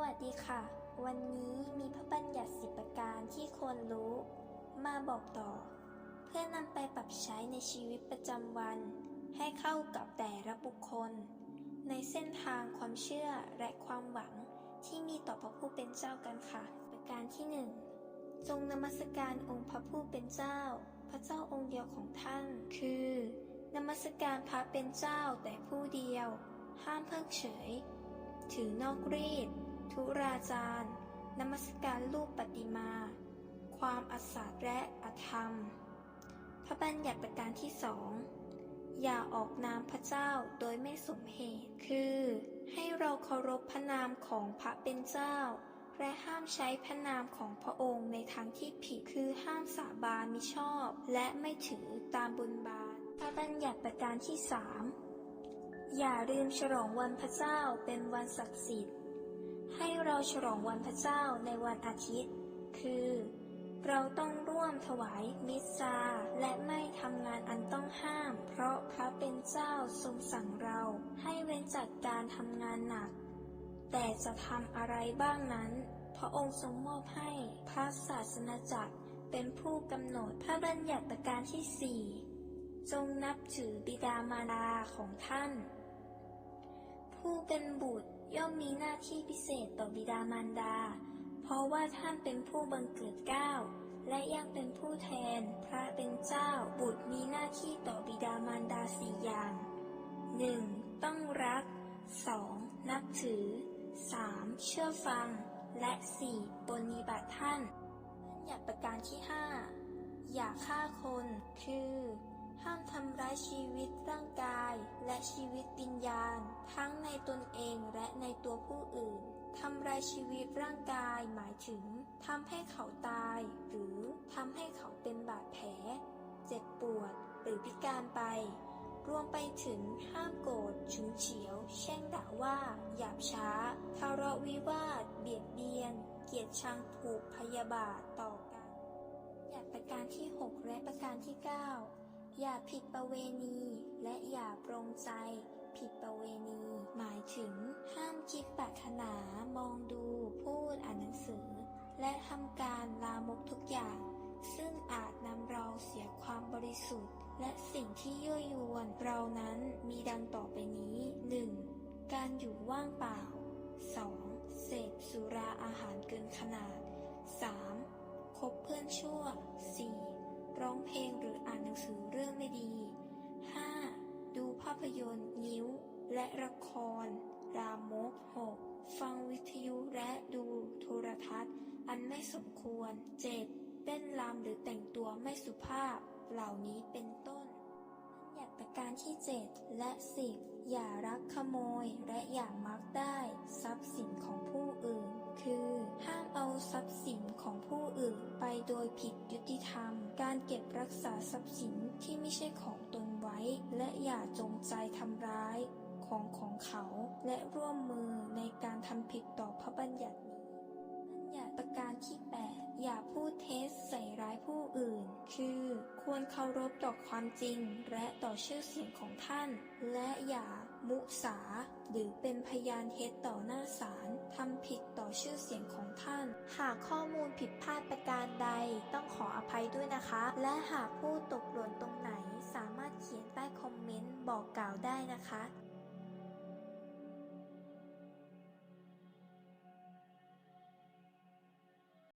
วัสดีค่ะ วันนี้มีพระบัญญัติสิบประการที่ควรรู้ มาบอกต่อ เพื่อนำไปปรับใช้ในชีวิตประจำวัน ให้เข้ากับแต่ละบุคคล ในเส้นทางความเชื่อและความหวังที่มีต่อพระผู้เป็นเจ้ากันค่ะ ประการที่หนึ่งจงนมัสการองค์พระผู้เป็นเจ้า พระเจ้าองค์เดียวของท่าน คือนมัสการพระเป็นเจ้าแต่ผู้เดียว ห้ามเพิกเฉย ถือนอกรีด ทุราจารนมัสการรูปปฏิมา ความอสาทและอธรรม พระบัญญัติประการที่สองอย่าออกนามพระเจ้าโดยไม่สมเหตุ คือ ให้เราเคารพพระนามของพระเป็นเจ้า และห้ามใช้พระนามของพระองค์ในทางที่ผิด คือห้ามสาบานมิชอบ และไม่ถือตามบุญบาลพระบัญญัติประการที่สามอย่าลืมฉลองวันพระเจ้าเป็นวันศักดิ์สิทธิ์ ให้เราฉลองวันพระเจ้าในวันอาทิตย์ คือ เราต้องร่วมถวายมิสซาและไม่ทำงานอันต้องห้าม เพราะพระเป็นเจ้าทรงสั่งเราให้เว้นจากการทำงานหนัก แต่จะทำอะไรบ้างนั้น พระองค์ทรงมอบให้พระศาสนาจักรเป็นผู้กำหนดพระบัญญัติประการที่สี่จงนับถือบิดามารดาของท่าน ผู้เป็นบุตร ย่อมมีหน้าที่พิเศษต่อบิดามารดา เพราะว่าท่านเป็นผู้บังเกิดเก้า และยังเป็นผู้แทน พระเป็นเจ้า บุตรมีหน้าที่ต่อบิดามารดาสี่อย่าง 1. ต้องรัก 2. นับถือ 3. เชื่อฟัง และ 4. ปฏิบัติท่านบัญญัติประการที่ 5 อย่าฆ่าคน คือ ห้ามทำร้ายชีวิตร่างกาย และชีวิตวิญญาณ ทั้งในตนเองและในตัวผู้อื่นทำร้ายชีวิตร่างกายหมายถึงทำให้เขาตาย หรือทำให้เขาเป็นบาดแผล เจ็บปวดหรือพิการไป รวมไปถึงห้ามโกรธฉุนเฉียว แช่งด่าว่า หยาบช้าทะเลาะวิวาท เบียดเบียน เกลียดชังผูกพยาบาทต่อกัน อย่าประการที่ 6 และประการที่ 9 อย่าผิดประเวณี และอย่าปรงใจ ผิดประเวณี หมายถึง ห้ามคิดปรารถนามองดู พูดอ่านหนังสือ และทำการลามกทุกอย่าง ซึ่งอาจนำเราเสียความบริสุทธิ์ และสิ่งที่ยั่วยวนเรานั้นมีดังต่อไปนี้ 1. การอยู่ว่างเปล่า 2. เสพสุราอาหารเกินขนาด 3. คบเพื่อนชั่ว ร้องเพลงหรืออ่านหนังสือเรื่องไม่ดี 5. ดูภาพยนตร์นิ้ว และละครรามก 6. ฟังวิทยุและดูโทรทัศน์ อันไม่สมควร 7. เต้นรำหรือแต่งตัวไม่สุภาพ เหล่านี้เป็นต้นบัญญัติประการที่ 7 และ 10 อย่ารักขโมยและอย่ามักได้ ทรัพย์สินของผู้อื่น คือ ห้ามเอาทรัพย์สิน โดยผิดยุติธรรม การเก็บรักษาทรัพย์สินที่ไม่ใช่ของตนไว้ และอย่าจงใจทำร้ายของของเขา และร่วมมือในการทำผิดต่อพระบัญญัตินี้ บัญญัติประการที่ 8 ควรเคารพต่อความจริงและต่อชื่อเสียงของท่าน และอย่ามุสา หรือเป็นพยานเท็จต่อหน้าศาลทำผิดต่อชื่อเสียงของท่าน หากข้อมูลผิดพลาดประการใด ต้องขออภัยด้วยนะคะ และหากผู้ตกหล่นตรงไหนสามารถเขียนใต้คอมเมนต์บอกกล่าวได้นะคะ